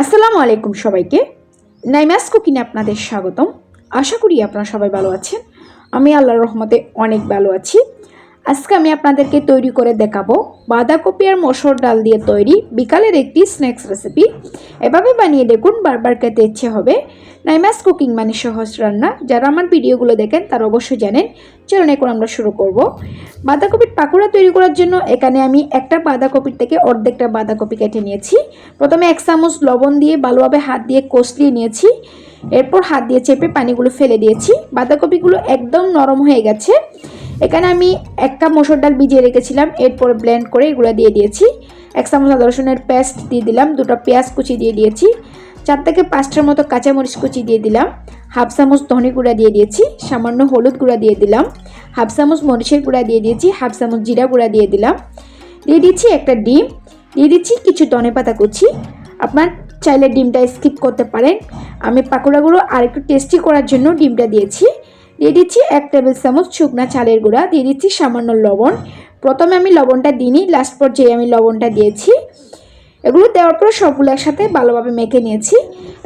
আসসালামু আলাইকুম সবাইকে। নাইমাস কুকিনে আপনাদের স্বাগতম। আশা করি আপনারা সবাই ভালো আছেন। আমি আল্লাহর রহমতে অনেক ভালো আছি। আজকে আমি আপনাদেরকে তৈরি করে দেখাবো বাঁধাকপি আর মসুর ডাল দিয়ে তৈরি বিকালের একটি স্ন্যাক্স রেসিপি এভাবে বানিয়ে দেখুন, বারবার খেতে ইচ্ছে হবে। নাইমাস কুকিং মানে সহজ রান্না। যারা আমার ভিডিওগুলো দেখেন, তারা অবশ্যই জানেন। চলুন এখন আমরা শুরু করব। বাঁধাকপির পাকোড়া তৈরি করার জন্য এখানে আমি একটা বাঁধাকপির থেকে অর্ধেকটা বাঁধাকপি কেটে নিয়েছি। প্রথমে এক চামচ লবণ দিয়ে ভালোভাবে হাত দিয়ে কষলিয়ে নিয়েছি। এরপর হাত দিয়ে চেপে পানিগুলো ফেলে দিয়েছি। বাঁধাকপিগুলো একদম নরম হয়ে গেছে। এখানে আমি এক কাপ মসুর ডাল ভিজিয়ে রেখেছিলাম, এরপর ব্লেন্ড করে এগুলো দিয়ে দিয়েছি। এক চামচ আদা রসুনের পেস্ট দিয়ে দিলাম, দুটো পেঁয়াজ কুচি দিয়ে দিয়েছি, চার থেকে পাঁচটার মতো কাঁচামরিচ কুচি দিয়ে দিলাম, হাফ চামচ ধনে গুঁড়া দিয়ে দিয়েছি, সামান্য হলুদ গুঁড়া দিয়ে দিলাম, হাফ চামচ মরিচের গুঁড়া দিয়ে দিয়েছি, হাফ চামচ জিরা গুঁড়া দিয়ে দিলাম। দিয়ে দিচ্ছি একটা ডিম, দিয়ে দিচ্ছি কিছু ধনে পাতা কুচি। আপনার চাইলে ডিমটা স্কিপ করতে পারেন। আমি পাকোড়াগুলো আরেকটু টেস্টি করার জন্য ডিমটা দিয়েছি। দিয়ে দিচ্ছি এক টেবিল চামচ শুকনা চালের গুঁড়া, দিয়ে দিচ্ছি সামান্য লবণ। প্রথমে আমি লবণটা দিইনি লাস্ট পর্যায়ে আমি লবণটা দিয়েছি। এগুলো দেওয়ার পর সবগুলো একসাথে ভালোভাবে মেখে নিয়েছি।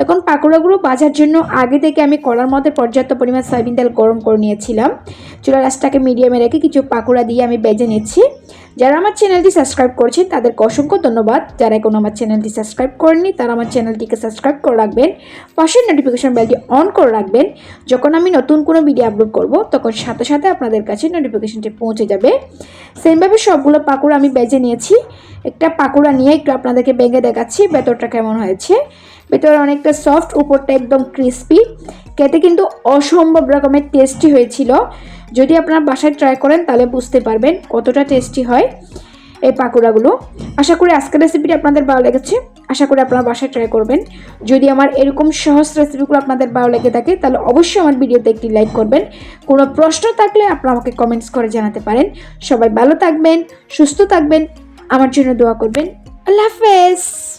এখন পাকোড়াগুলো বাজার জন্য আগে থেকে আমি কড়ার মধ্যে পর্যাপ্ত পরিমাণ সয়াবিন তেল গরম করে নিয়েছিলাম। চুলা রাসটাকে মিডিয়ামে রেখে কিছু পাকোড়া দিয়ে আমি বেজে নিচ্ছি। যারা আমার চ্যানেলটি সাবস্ক্রাইব করছে তাদেরকে অসংখ্য ধন্যবাদ। যারা এখন আমার চ্যানেলটি সাবস্ক্রাইব করেননি, তারা আমার চ্যানেলটিকে সাবস্ক্রাইব করে রাখবেন। পাশের নোটিফিকেশন বেলটি অন করে রাখবেন। যখন আমি নতুন কোনো ভিডিও আপলোড করব, তখন সাথে সাথে আপনাদের কাছে নোটিফিকেশনটি পৌঁছে যাবে। সেমভাবে সবগুলো পাকোড়া আমি বেজে নিয়েছি। একটা পাকোড়া নিয়ে একটু আপনাদেরকে বেগে দেখাচ্ছি, ভেতরটা কেমন হয়েছে। ভেতরে অনেকটা সফট উপরটা একদম ক্রিস্পি খেতে কিন্তু অসম্ভব রকমের টেস্টি হয়েছিল। যদি আপনারা বাসায় ট্রাই করেন, তাহলে বুঝতে পারবেন কতটা টেস্টি হয় এই পাকোড়াগুলো। আশা করি আজকের রেসিপিটি আপনাদের ভালো লেগেছে। আশা করি আপনারা বাসায় ট্রাই করবেন। যদি আমার এরকম সহজ রেসিপিগুলো আপনাদের ভালো লেগে থাকে, তাহলে অবশ্যই আমার ভিডিওতে একটি লাইক করবেন। কোনো প্রশ্ন থাকলে আপনারা আমাকে কমেন্টস করে জানাতে পারেন। সবাই ভালো থাকবেন, সুস্থ থাকবেন, আমার জন্য দোয়া করবেন। আল্লাহ হাফেজ!